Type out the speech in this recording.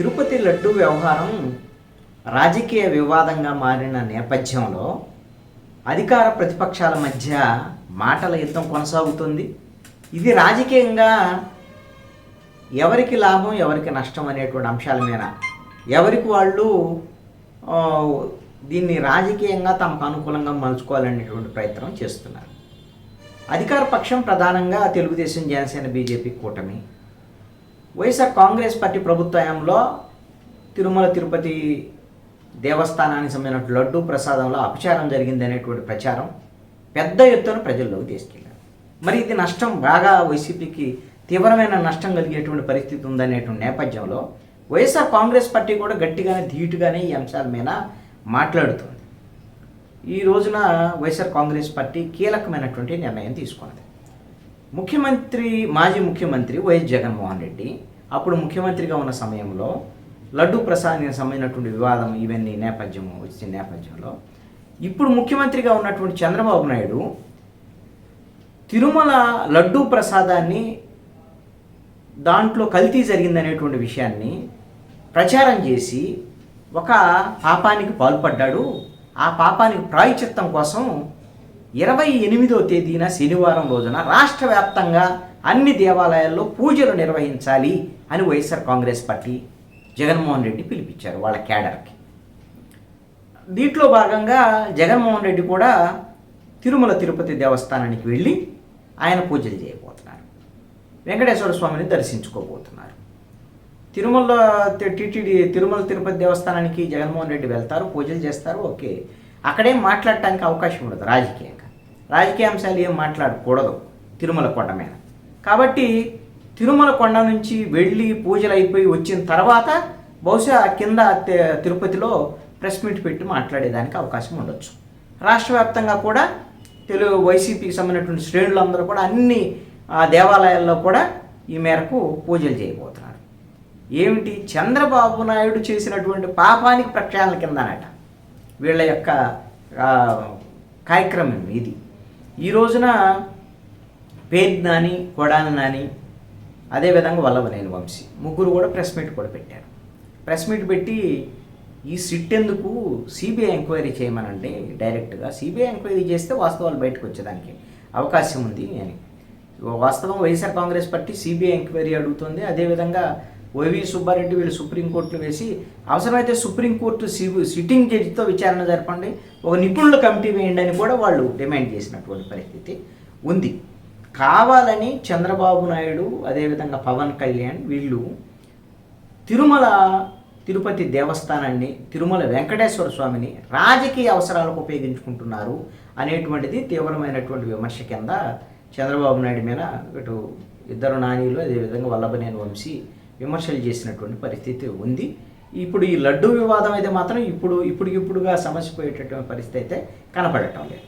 తిరుపతి లడ్డు వ్యవహారం రాజకీయ వివాదంగా మారిన నేపథ్యంలో అధికార ప్రతిపక్షాల మధ్య మాటల యుద్ధం కొనసాగుతుంది. ఇది రాజకీయంగా ఎవరికి లాభం ఎవరికి నష్టం అనేటువంటి అంశాల మీద ఎవరికి వాళ్ళు దీన్ని రాజకీయంగా తమకు అనుకూలంగా మలుచుకోవాలనేటువంటి ప్రయత్నం చేస్తున్నారు. అధికార పక్షం ప్రధానంగా తెలుగుదేశం జనసేన బీజేపీ కూటమి. వైఎస్ఆర్ కాంగ్రెస్ పార్టీ ప్రభుత్వంలో తిరుమల తిరుపతి దేవస్థానానికి సంబంధించిన లడ్డూ ప్రసాదంలో అపచారం జరిగింది అనేటువంటి ప్రచారం పెద్ద ఎత్తున ప్రజల్లోకి తీసుకెళ్ళారు మరి ఇది నష్టం బాగా వైసీపీకి తీవ్రమైన నష్టం కలిగేటువంటి పరిస్థితి ఉందనేటువంటి నేపథ్యంలో వైఎస్ఆర్ కాంగ్రెస్ పార్టీ కూడా గట్టిగానే ధీటుగానే ఈ అంశాల మీద మాట్లాడుతుంది. ఈ రోజున వైఎస్ఆర్ కాంగ్రెస్ పార్టీ కీలకమైనటువంటి నిర్ణయం తీసుకున్నది. ముఖ్యమంత్రి మాజీ ముఖ్యమంత్రి వైఎస్ జగన్మోహన్ రెడ్డి అప్పుడు ముఖ్యమంత్రిగా ఉన్న సమయంలో లడ్డు ప్రసాదానికి సంబంధించినటువంటి వివాదం ఇవన్నీ నేపథ్యం వచ్చిన నేపథ్యంలో. ఇప్పుడు ముఖ్యమంత్రిగా ఉన్నటువంటి చంద్రబాబు నాయుడు తిరుమల లడ్డూ ప్రసాదాన్ని దాంట్లో కల్తీ జరిగిందనేటువంటి విషయాన్ని ప్రచారం చేసి ఒక పాపానికి పాల్పడ్డాడు. ఆ పాపానికి ప్రాయచిత్తం కోసం ఇరవై ఎనిమిదో తేదీన శనివారం రోజున రాష్ట్ర వ్యాప్తంగా అన్ని దేవాలయాల్లో పూజలు నిర్వహించాలి అని వైఎస్ఆర్ కాంగ్రెస్ పార్టీ జగన్మోహన్ రెడ్డి పిలిపించారు వాళ్ళ క్యాడర్కి. దీంట్లో భాగంగా జగన్మోహన్ రెడ్డి కూడా తిరుమల తిరుపతి దేవస్థానానికి వెళ్ళి ఆయన పూజలు చేయబోతున్నారు. వెంకటేశ్వర స్వామిని దర్శించుకోబోతున్నారు. తిరుమల టీటీడీ తిరుమల తిరుపతి దేవస్థానానికి జగన్మోహన్ రెడ్డి వెళ్తారు పూజలు చేస్తారు ఓకే. అక్కడేం మాట్లాడటానికి అవకాశం ఉండదు రాజకీయ రాజకీయ అంశాలు ఏం మాట్లాడకూడదు తిరుమల కొండ మీద. కాబట్టి తిరుమల కొండ నుంచి వెళ్ళి పూజలు అయిపోయి వచ్చిన తర్వాత బహుశా కింద తిరుపతిలో ప్రెస్ మీట్ పెట్టి మాట్లాడేదానికి అవకాశం ఉండొచ్చు. రాష్ట్ర వ్యాప్తంగా కూడా తెలుగు వైసీపీకి సంబంధించినటువంటి శ్రేణులందరూ కూడా అన్ని ఆ, దేవాలయాల్లో కూడా ఈ మేరకు పూజలు చేయబోతున్నారు. ఏమిటి? చంద్రబాబు నాయుడు చేసినటువంటి పాపానికి ప్రక్షాళన కిందనట. వీళ్ళ యొక్క కార్యక్రమం ఇది. ఈ రోజున పేరు నాని కొడాని నాని అదేవిధంగా వల్లభనేని వంశీ ముగ్గురు కూడా ప్రెస్ మీట్ కూడా పెట్టారు. ప్రెస్ మీట్ పెట్టి ఈ సిట్ ఎందుకు సిబిఐ ఎంక్వైరీ చేయమనండి డైరెక్ట్గా సిబిఐ ఎంక్వైరీ చేస్తే వాస్తవాలు బయటకు వచ్చేదానికి అవకాశం ఉంది అని. వాస్తవం YSR Congress party CBI enquiry అడుగుతుంది. అదేవిధంగా వైవి సుబ్బారెడ్డి వీళ్ళు సుప్రీంకోర్టులో వేసి అవసరమైతే సుప్రీంకోర్టు సి- సిట్టింగ్ జడ్జితో విచారణ జరపండి. ఒక నిపుణుల కమిటీ వేయండి అని కూడా వాళ్ళు డిమాండ్ చేసినటువంటి పరిస్థితి ఉంది. కావాలని చంద్రబాబు నాయుడు అదేవిధంగా పవన్ కళ్యాణ్ వీళ్ళు తిరుమల తిరుపతి దేవస్థానాన్ని తిరుమల వెంకటేశ్వర స్వామిని రాజకీయ అవసరాలకు ఉపయోగించుకుంటున్నారు అనేటువంటిది తీవ్రమైనటువంటి విమర్శ కింద చంద్రబాబు నాయుడు మీద ఇటు ఇద్దరు నానీలు అదేవిధంగా వల్లభనేని వంశీ విమర్శలు చేసినటువంటి పరిస్థితి ఉంది. ఇప్పుడు ఈ లడ్డూ వివాదం అయితే మాత్రం ఇప్పుడు ఇప్పటికిప్పుడుగా సమస్య పోయేటటువంటి పరిస్థితి అయితే కనపడటం లేదు.